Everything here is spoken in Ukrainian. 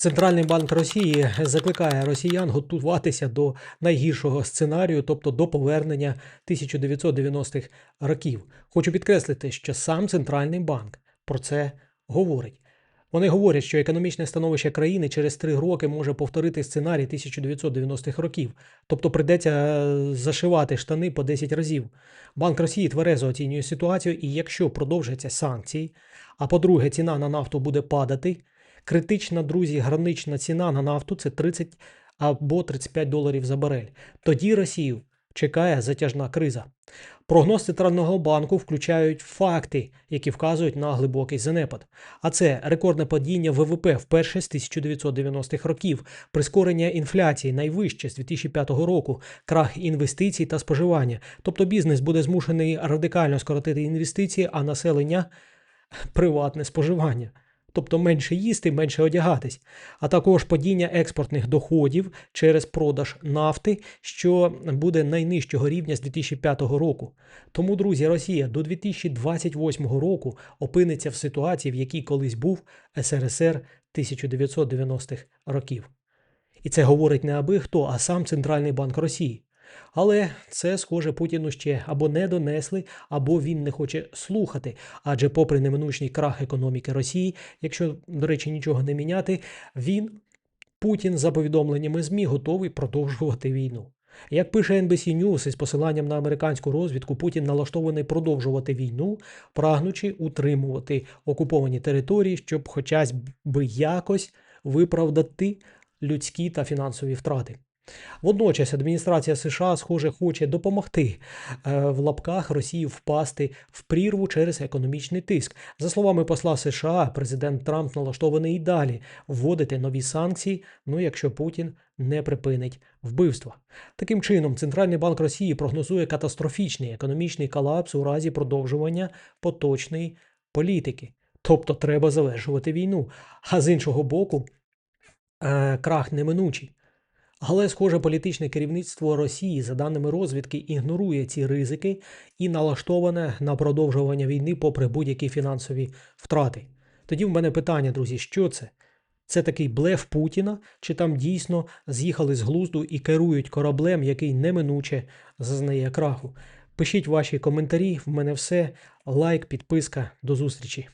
Центральний банк Росії закликає росіян готуватися до найгіршого сценарію, тобто до повернення 1990-х років. Хочу підкреслити, що сам центральний банк про це говорить. Вони говорять, що економічне становище країни через три роки може повторити сценарій 1990-х років, тобто прийдеться е, зашивати штани по 10 разів. Банк Росії тверезо оцінює ситуацію, і якщо продовжаться санкції, а по-друге, ціна на нафту буде падати, критична, друзі, гранична ціна на нафту це 30 або 35 доларів за барель. Тоді Росію чекає затяжна криза. Прогноз центрального банку включають факти, які вказують на глибокий занепад. А це рекордне падіння ВВП вперше з 1990-х років, прискорення інфляції найвище з 2005 року, крах інвестицій та споживання. Тобто бізнес буде змушений радикально скоротити інвестиції, а населення приватне споживання. Тобто менше їсти, менше одягатись, а також падіння експортних доходів через продаж нафти, що буде найнижчого рівня з 2005 року. Тому, друзі, Росія до 2028 року опиниться в ситуації, в якій колись був СРСР 1990-х років. І це говорить не аби хто, а сам Центральний банк Росії. Але це, схоже, Путіну ще або не донесли, або він не хоче слухати. Адже, попри неминучний крах економіки Росії, якщо, до речі, нічого не міняти, він, Путін, за повідомленнями ЗМІ, готовий продовжувати війну. Як пише NBC News із посиланням на американську розвідку, Путін налаштований продовжувати війну, прагнучи утримувати окуповані території, щоб хоча б якось виправдати людські та фінансові втрати. Водночас адміністрація США, схоже, хоче допомогти е, в лапках Росії впасти в прірву через економічний тиск. За словами посла США, президент Трамп налаштований і далі вводити нові санкції, ну якщо Путін не припинить вбивства. Таким чином, Центральний банк Росії прогнозує катастрофічний економічний колапс у разі продовжування поточної політики. Тобто треба завершувати війну. А з іншого боку, е, крах неминучий. Але, схоже, політичне керівництво Росії, за даними розвідки, ігнорує ці ризики і налаштоване на продовжування війни попри будь-які фінансові втрати. Тоді в мене питання, друзі, що це? Це такий блеф Путіна, чи там дійсно з'їхали з глузду і керують кораблем, який неминуче зазнає краху? Пишіть ваші коментарі. В мене все. Лайк, підписка. До зустрічі.